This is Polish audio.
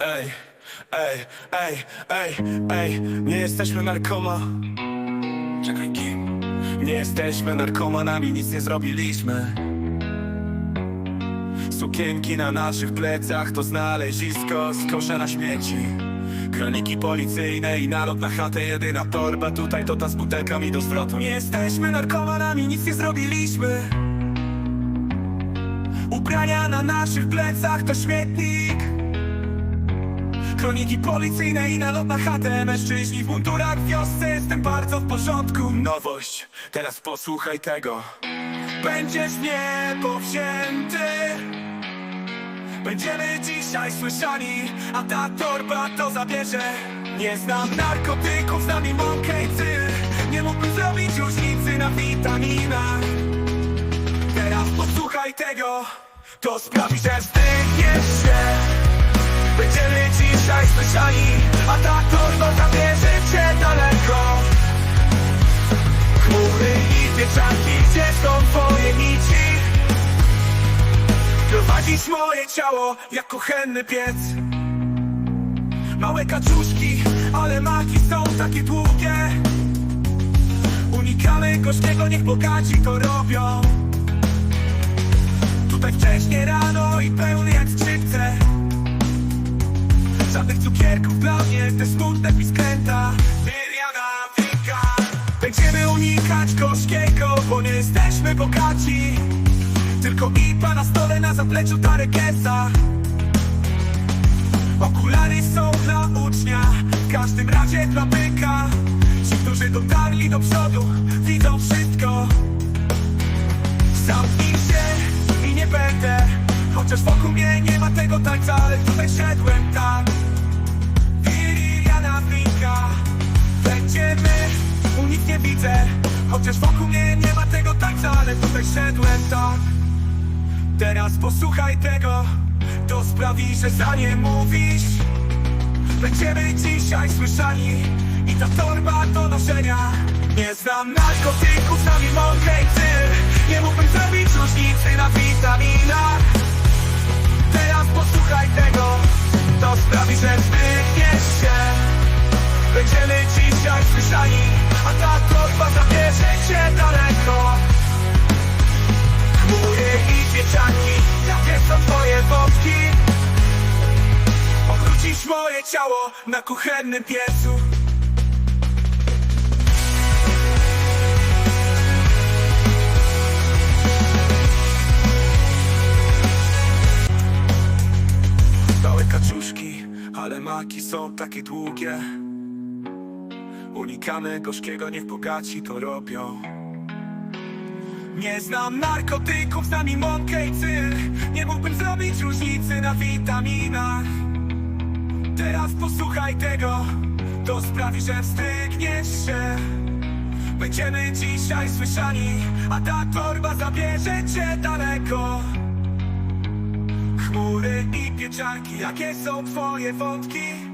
Ej, ej, ej, ej, ej, nie jesteśmy narkoma. Czekaj, kim? Nie jesteśmy narkomanami, nic nie zrobiliśmy. Sukienki na naszych plecach to znalezisko z kosza na śmieci. Kroniki policyjne i nalot na chatę Jedyna torba. Tutaj to ta z butelkami do zwrotu. Nie jesteśmy narkomanami, nic nie zrobiliśmy. Ubrania na naszych plecach to śmietnik Kroniki policyjne i nalot na chatę Mężczyźni w mundurach w wiosce. Jestem bardzo w porządku. Nowość, teraz posłuchaj tego. Będziesz niebo wzięty Będziemy dzisiaj słyszani A ta torba to zabierze. Nie znam narkotyków, znam i mąkę i cyr Nie mógłbym zrobić różnicy na witaminach. Teraz posłuchaj tego. To sprawi, że wstygniesz się i pieczarki Gdzie są twoje nici? Prowadzisz moje ciało jak kuchenny piec. Małe kaczuszki, ale maki są takie długie. Unikamy gorzkiego, niech bogaci to robią. Tutaj wcześnie rano i pełny jak skrzypce. Żadnych cukierków dla mnie, te smutne piskręta Unikać gorzkiego, bo nie jesteśmy bogaci. Tylko IPA na stole, na zapleczu Tarekesa Okulary są dla ucznia, w każdym razie dla byka. Ci, którzy dotarli do przodu, widzą wszystko. Zamknij się i nie będę Chociaż wokół mnie nie ma tego tańca Ale tutaj szedłem Chociaż wokół mnie nie ma tego tańca Ale tutaj szedłem tak. Teraz posłuchaj tego To sprawi, że za nie mówisz. Będziemy dzisiaj słyszani I ta torba do noszenia Nie znam narkotyków, znam i cyr Nie mógłbym zrobić różnicy na witaminach. Teraz posłuchaj tego To sprawi, że wstygniesz się. Będziemy dzisiaj słyszani A ta torba zabierze cię daleko. Chmury i dzieciaki Jakie są twoje wątki? Obrócisz moje ciało na kuchennym piecu. Małe kaczuszki, ale maki są takie długie Unikamy gorzkiego, niech bogaci to robią. Nie znam narkotyków, znam i mąkę i cyr Nie mógłbym zrobić różnicy na witaminach. Teraz posłuchaj tego To sprawi, że wstygniesz się. Będziemy dzisiaj słyszani A ta torba zabierze cię daleko. Chmury i pieczarki Jakie są twoje wątki?